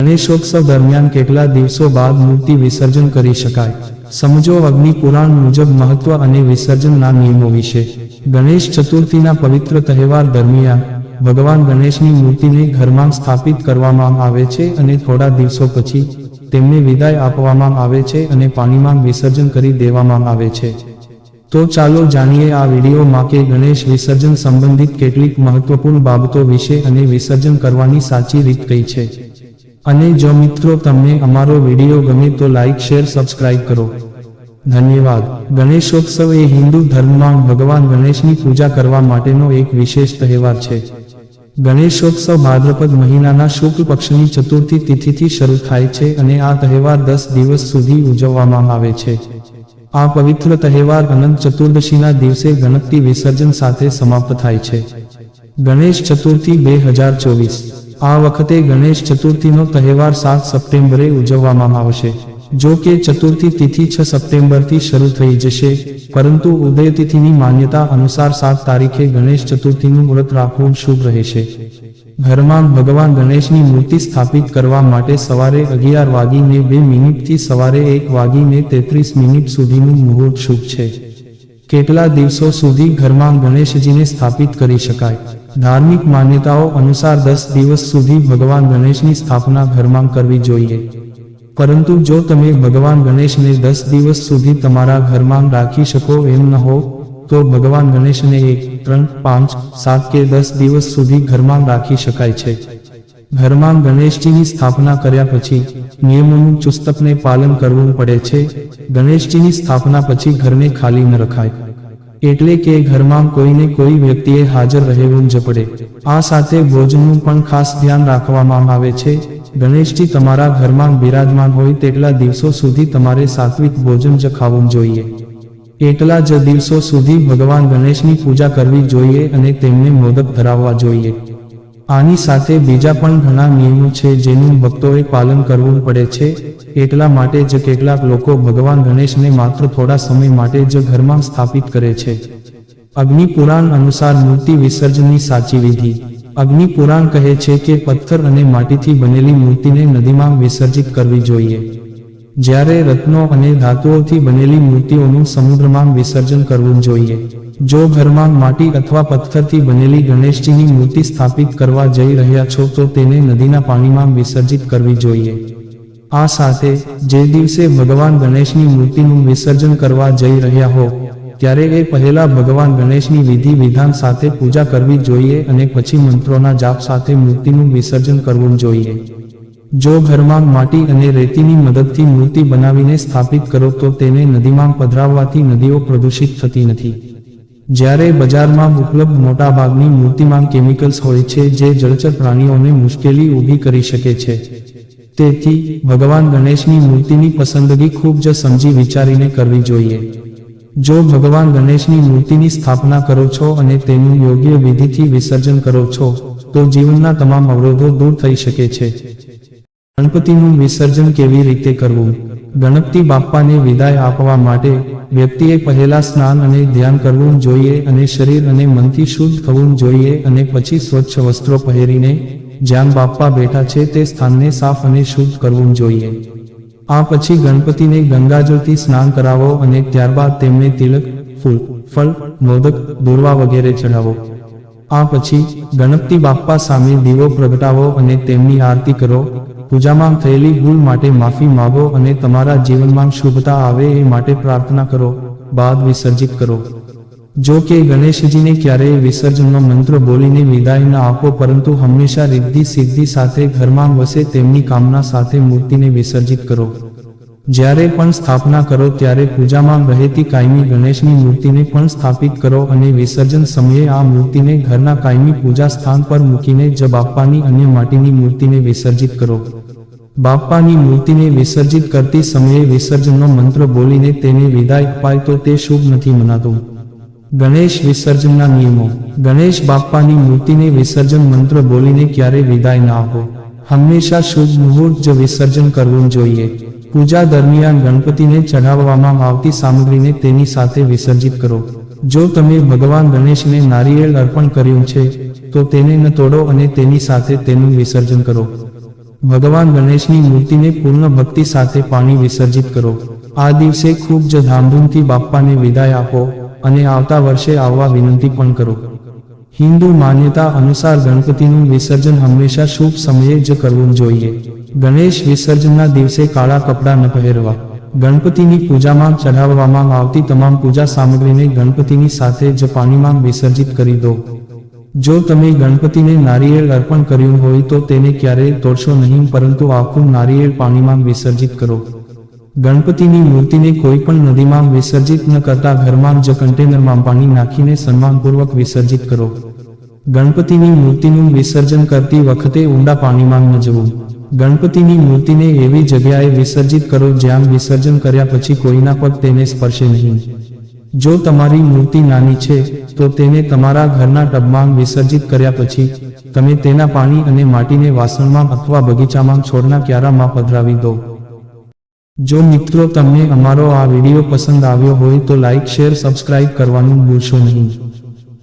ગણેશોત્સવ દરમિયાન કેટલા દિવસો બાદ મૂર્તિ વિસર્જન કરી શકાય. સમજો અગ્નિ પુરાણ મુજબ મહત્વ અને વિસર્જનના નિયમો વિશે. ગણેશ ચતુર્થીના પવિત્ર તહેવાર દરમિયાન, ભગવાન ગણેશની મૂર્તિને ઘરમાં સ્થાપિત કરવામાં આવે છે અને થોડા દિવસો પછી, તેમને વિદાય આપવામાં આવે છે અને પાણીમાં વિસર્જન કરી દેવામાં આવે છે. તો ચાલો જાણીએ આ વિડીયોમાં કે ગણેશ વિસર્જન સંબંધિત કેટલીક મહત્વપૂર્ણ બાબતો વિશે અને વિસર્જન કરવાની સાચી રીત કઈ છે. અને જો મિત્રો તમને અમારો વીડિયો ગમે તો લાઈક શેર સબસ્ક્રાઇબ કરો. ધન્યવાદ. ગણેશોત્સવ એ હિન્દુ ધર્મમાં ભગવાન ગણેશની પૂજા કરવા માટેનો એક વિશેષ તહેવાર છે. ગણેશોત્સવ ભાદ્રપદ મહિનાના શુક્લ પક્ષની ચતુર્થી તિથિથી શરૂ થાય છે અને આ તહેવાર દસ દિવસ સુધી ઉજવવામાં આવે છે. આ પવિત્ર તહેવાર અનંત ચતુર્દશીના દિવસે ગણપતિ વિસર્જન સાથે સમાપ્ત થાય છે. ગણેશ ચતુર્થી બે હજાર ચોવીસ. આ વખતે ગણેશ ચતુર્થીનો તહેવાર સાત સપ્ટેમ્બરે ઉજવવામાં આવશે. જો કે ચતુર્થી તિથિ છ સપ્ટેમ્બરથી શરૂ થઈ જશે, પરંતુ ઉદય તિથિની માન્યતા અનુસાર સાત તારીખે ગણેશ ચતુર્થીનું વ્રત રાખવું શુભ રહેશે. ઘરમાં ભગવાન ગણેશની મૂર્તિ સ્થાપિત કરવા માટે સવારે અગિયાર વાગીને બે મિનિટથી સવારે એક વાગીને તેત્રીસ મિનિટ સુધીનું મુહૂર્ત શુભ છે. કેટલા દિવસો સુધી ઘરમાં ગણેશજીને સ્થાપિત કરી શકાય? ધાર્મિક માન્યતાઓ અનુસાર દસ દિવસ સુધી ભગવાન ગણેશની સ્થાપના ઘરમાં કરવી જોઈએ. પરંતુ જો તમે ભગવાન ગણેશને દસ દિવસ સુધી તમારા ઘરમાં રાખી શકો એમ ન હો, તો ભગવાન ગણેશને એક, ત્રણ, પાંચ, સાત કે દસ દિવસ સુધી ઘરમાં રાખી શકાય છે. ઘરમાં ગણેશજીની સ્થાપના કર્યા પછી નિયમોનું ચુસ્તકને પાલન કરવું પડે છે. ગણેશજીની સ્થાપના પછી ઘરને ખાલી ન રખાય. એટલે કે ઘરમાં કોઈને કોઈ વ્યક્તિએ હાજર રહેવું જ પડે. આ સાથે ભોજનનું પણ ખાસ ધ્યાન રાખવામાં આવે છે. ગણેશજી તમારા ઘરમાં બિરાજમાન હોય તેટલા દિવસો સુધી તમારે સાત્વિક ભોજન જ ખાવું જોઈએ. એટલા જ દિવસો સુધી ભગવાન ગણેશની પૂજા કરવી જોઈએ અને તેમને મોદક ધરાવવા જોઈએ. આની સાથે બીજા પણ ઘણા નિયમો છે જેનું ભક્તોએ પાલન કરવું પડે છે. એટલા માટે જ કેટલાક લોકો ભગવાન ગણેશને માત્ર થોડા સમય માટે જ ઘરમાં સ્થાપિત કરે છે. અગ્નિ અનુસાર મૂર્તિ વિસર્જનની સાચી વિધિ. અગ્નિ પુરાણ કહે છે કે પથ્થર અને માટીથી બનેલી મૂર્તિને નદીમાં વિસર્જિત કરવી જોઈએ. જ્યારે રત્નો અને ધાતુઓથી બનેલી મૂર્તિઓનું સમુદ્રમાં વિસર્જન કરવું જોઈએ. જો ઘરમાં માટી અથવા પથ્થરથી બનેલી ગણેશજીની મૂર્તિ સ્થાપિત કરવા જઈ રહ્યા છો, તો તેને નદીના પાણીમાં વિસર્જિત કરવી જોઈએ. આ સાથે, જે દિવસે ભગવાન ગણેશની મૂર્તિનું વિસર્જન કરવા જઈ રહ્યા હો, ત્યારે એ પહેલા ભગવાન ગણેશની વિધિ વિધાન સાથે પૂજા કરવી જોઈએ અને પછી મંત્રોના જાપ સાથે મૂર્તિનું વિસર્જન કરવું જોઈએ. જો ઘરમાં માટી અને રેતીની મદદથી મૂર્તિ બનાવીને સ્થાપિત કરો, તો તેને નદીમાં પધરાવવાથી નદીઓ પ્રદૂષિત થતી નથી. જ્યારે બજારમાં ઉપલબ્ધ મોટાભાગની મૂર્તિમાં કેમિકલ્સ હોય છે જે જળચર પ્રાણીઓને મુશ્કેલી ઊભી કરી શકે છે. તેથી ભગવાન ગણેશની મૂર્તિની પસંદગી ખૂબ જ સમજી વિચારીને કરવી જોઈએ. જો ભગવાન ગણેશની મૂર્તિની સ્થાપના કરો છો અને તેનું યોગ્ય વિધિથી વિસર્જન કરો છો, તો જીવનના તમામ અવરોધો દૂર થઈ શકે છે. ગણપતિનું વિસર્જન કેવી રીતે કરવું? ગણપતિ બાપ્પાને વિદાય આપવા માટે વ્યક્તિએ પહેલા સ્નાન અને ધ્યાન કરવું જોઈએ અને શરીર અને મનથી શુદ્ધ થવું જોઈએ અને પછી સ્વચ્છ વસ્ત્રો પહેરીને જ્યાં બાપ્પા બેઠા છે તે સ્થાનને સાફ અને શુદ્ધ કરવું જોઈએ. આ પછી ગણપતિને ગંગાજળથી સ્નાન કરાવો અને ત્યારબાદ તેમને તિલક, ફૂલ, ફળ, મોદક, દોરવા વગેરે ચઢાવો. આ પછી ગણપતિ બાપ્પા સામે દીવો પ્રગટાવો અને તેમની આરતી કરો. પૂજામાં થયેલી ભૂલ માટે માફી માંગો અને તમારા જીવનમાં શુભતા આવે એ માટે પ્રાર્થના કરો. બાદ વિસર્જિત કરો. જો કે ગણેશજીને ક્યારેય વિસર્જનનો મંત્ર બોલીને વિદાય ન આપો, પરંતુ હંમેશા રિદ્ધિ સિદ્ધિ સાથે ઘરમાં વસે તેમની કામના સાથે મૂર્તિને વિસર્જિત કરો. જ્યારે પણ સ્થાપના કરો ત્યારે પૂજામાં રહેતી કાયમી ગણેશની મૂર્તિને પણ સ્થાપિત કરો અને વિસર્જન સમયે આ મૂર્તિને ઘરના કાયમી પૂજા સ્થાન પર મૂકીને જ બાપ્પાની અન્ય માટીની મૂર્તિને વિસર્જિત કરો. બાપ્પાની મૂર્તિને વિસર્જિત કરતી સમયે વિસર્જનનો મંત્ર બોલીને તેને વિદાય અપાય તો તે શુભ નથી મનાતું. ગણેશ વિસર્જનના નિયમો. ગણેશ બાપ્પાની મૂર્તિને વિસર્જન મંત્ર બોલીને ક્યારે વિદાય ના આપો. હંમેશા શુભ મુહૂર્ત જ વિસર્જન કરવું જોઈએ. પૂજા દરમિયાન ગણપતિને ચઢાવવામાં આવતી સામગ્રીને તેની સાથે વિસર્જિત કરો. જો તમે ભગવાન ગણેશને નારિયેળ અર્પણ કર્યું છે, તો તેને ન તોડો અને તેની સાથે તેનું વિસર્જન કરો. ભગવાન ગણેશની મૂર્તિને પૂર્ણ ભક્તિ સાથે પાણી વિસર્જિત કરો. આ દિવસે ખૂબ જ ધામધૂમથી બાપ્પાને વિદાય આપો અને આવતા વર્ષે આવવા વિનંતી પણ કરો. હિન્દુ માન્યતા અનુસાર ગણપતિનું વિસર્જન હંમેશા શુભ સમયે જ કરવું જોઈએ. ગણેશ વિસર્જનના દિવસે કાળા કપડાં ન પહેરવા. ગણપતિની પૂજામાં ચઢાવવામાં આવતી તમામ પૂજા સામગ્રીને ગણપતિની સાથે જ પાણીમાં વિસર્જિત કરી દો. જો તમે ગણપતિને નારિયેળ અર્પણ કર્યું હોય તો તેને ક્યારેય તોડશો નહીં, પરંતુ આખું નારિયેળ પાણીમાં વિસર્જિત કરો. ગણપતિની મૂર્તિને કોઈ પણ નદીમાં વિસર્જિત ન કરતા ઘરમાં જ કન્ટેનરમાં પાણી નાખીને સન્માનપૂર્વક વિસર્જિત કરો. ગણપતિની મૂર્તિનું વિસર્જન કરતી વખતે ઊંડા પાણીમાં ન જવું. ગણપતિની મૂર્તિને એવી જગ્યાએ વિસર્જિત કરો જ્યાં વિસર્જન કર્યા પછી કોઈના પગ તેને સ્પર્શે નહીં. જો તમારી મૂર્તિ નાની છે, તો તેને તમારા ઘરના ટબમાં વિસર્જિત કર્યા પછી તમે તેના પાણી અને માટીને વાસણમાં અથવા બગીચામાં છોડના ક્યારામાં પધરાવી દો. જો મિત્રો તમને અમારો આ વીડિયો પસંદ આવ્યો હોય તો લાઇક શેર, સબસ્ક્રાઇબ કરવાનું ભૂલશો નહીં.